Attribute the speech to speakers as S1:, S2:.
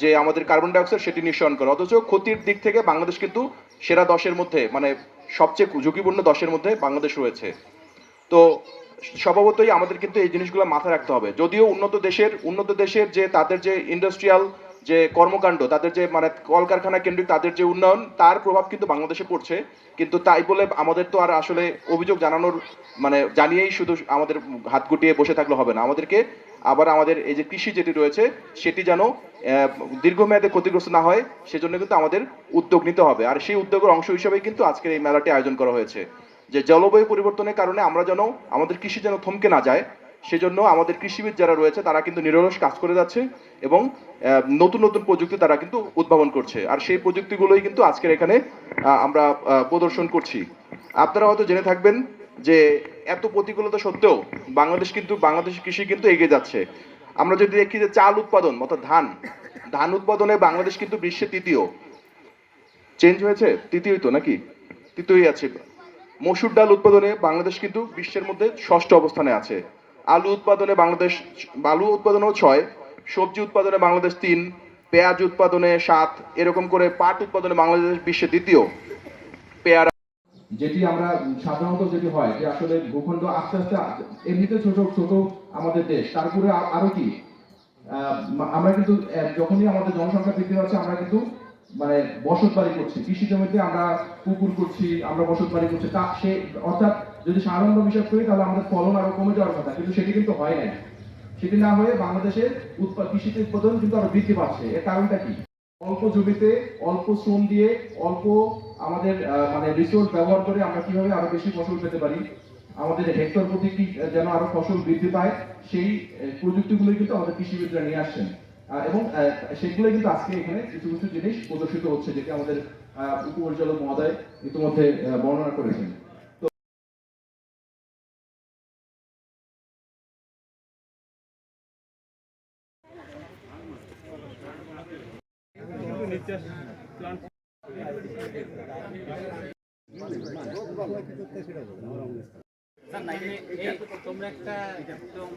S1: যে আমাদের carbon dioxide সেটি নিঃসরণ করে। অথচ ক্ষতির দিক থেকে বাংলাদেশ কিন্তু সেরা দশের মধ্যে মানে সবচেয়ে ঝুঁকিপূর্ণ দশের মধ্যে বাংলাদেশ রয়েছে। তো স্বভাবতই আমাদের কিন্তু এই জিনিসগুলো মাথায় রাখতে হবে। যদিও উন্নত দেশের উন্নত দেশের যে তাদের যে ইন্ডাস্ট্রিয়াল যে কর্মকাণ্ড, তাদের যে মানে কলকারখানা কেন্দ্রিক তাদের যে উন্নয়ন, তার প্রভাব কিন্তু বাংলাদেশে পড়ছে। কিন্তু তাই বলে আমাদের তো আর আসলে অভিযোগ জানানোর মানে জানিয়েই শুধু আমাদের হাত গুটিয়ে বসে থাকলে হবে না। আমাদেরকে আবার আমাদের এই যে কৃষি যেটি রয়েছে, সেটি যেন দীর্ঘমেয়াদে ক্ষতিগ্রস্ত না হয়, সেজন্য কিন্তু আমাদের উদ্যোগ নিতে হবে। আর সেই উদ্যোগের অংশ হিসেবেই কিন্তু আজকের এই মেলাটি আয়োজন করা হয়েছে। যে জলবায়ু পরিবর্তনের কারণে আমরা যেন, আমাদের কৃষি যেন থমকে না যায় সেজন্য আমাদের কৃষিবিদ যারা রয়েছে, তারা কিন্তু নিরলস কাজ করে যাচ্ছে এবং নতুন নতুন প্রযুক্তি তারা কিন্তু উদ্ভাবন করছে। আর সেই প্রযুক্তিগুলোই কিন্তু আজকের এখানে আমরা প্রদর্শন করছি। আপনারা হয়তো জেনে থাকবেন যে, এত প্রতিকূলতা সত্ত্বেও বাংলাদেশ কিন্তু বাংলাদেশের কৃষি কিন্তু এগিয়ে যাচ্ছে। আমরা যদি দেখি যে চাল উৎপাদন, অর্থাৎ ধান ধান উৎপাদনে বাংলাদেশ কিন্তু বিশ্বে তৃতীয়। চেঞ্জ হয়েছে? তৃতীয়ই তো নাকি? তৃতীয়ই আছে। মসুর ডাল উৎপাদনে বাংলাদেশ কিন্তু বিশ্বের মধ্যে ষষ্ঠ অবস্থানে আছে। আলু উৎপাদনে বাংলাদেশ, আলু উৎপাদনেও ছয়, সবজি উৎপাদনে বাংলাদেশ তিন, পেঁয়াজ উৎপাদনে সাত, এরকম করে পাট উৎপাদনে বাংলাদেশ বিশ্বে দ্বিতীয়। পেয়ারা
S2: যেটি আমরা সাধারণত যেটি হয় যে আসলে ভূখণ্ড আস্তে আস্তে এমনিতে ছোট ছোট আমাদের দেশ। তারপরে আরও কি? আমরা কিন্তু যখনই আমাদের জনসংখ্যা বৃদ্ধি পাচ্ছে আমরা কিন্তু মানে বসত বাড়ি করছি, কৃষি জমিতে আমরা পুকুর করছি, আমরা বসত বাড়ি করছি। তা সে, অর্থাৎ যদি সাধারণ হিসাব করি, তাহলে আমাদের ফলন আরও কমে যাওয়ার কথা। কিন্তু সেটি কিন্তু হয় নাই। সেটি না হয়ে বাংলাদেশের কৃষিতে উৎপাদন কিন্তু আরও বৃদ্ধি পাচ্ছে। এর কারণটা কি? অল্প জমিতে অল্প শ্রম দিয়ে অল্প আমাদের মানে রিসোর্স ব্যবহার করে আমরা কীভাবে আরও বেশি ফসল পেতে পারি? আমাদের হেক্টর প্রতি যেন আরও ফসল বৃদ্ধি পায়, সেই প্রযুক্তিগুলো কিন্তু আমাদের কৃষিবিদরা নিয়ে আসছেন। এবং সেগুলো কিন্তু আজকে এখানে কিছু কিছু জিনিস প্রদর্শিত হচ্ছে যেটি আমাদের উপপরিচালক মহোদয় ইতিমধ্যে বর্ণনা করেছেন।
S3: তোমরা একটা একদম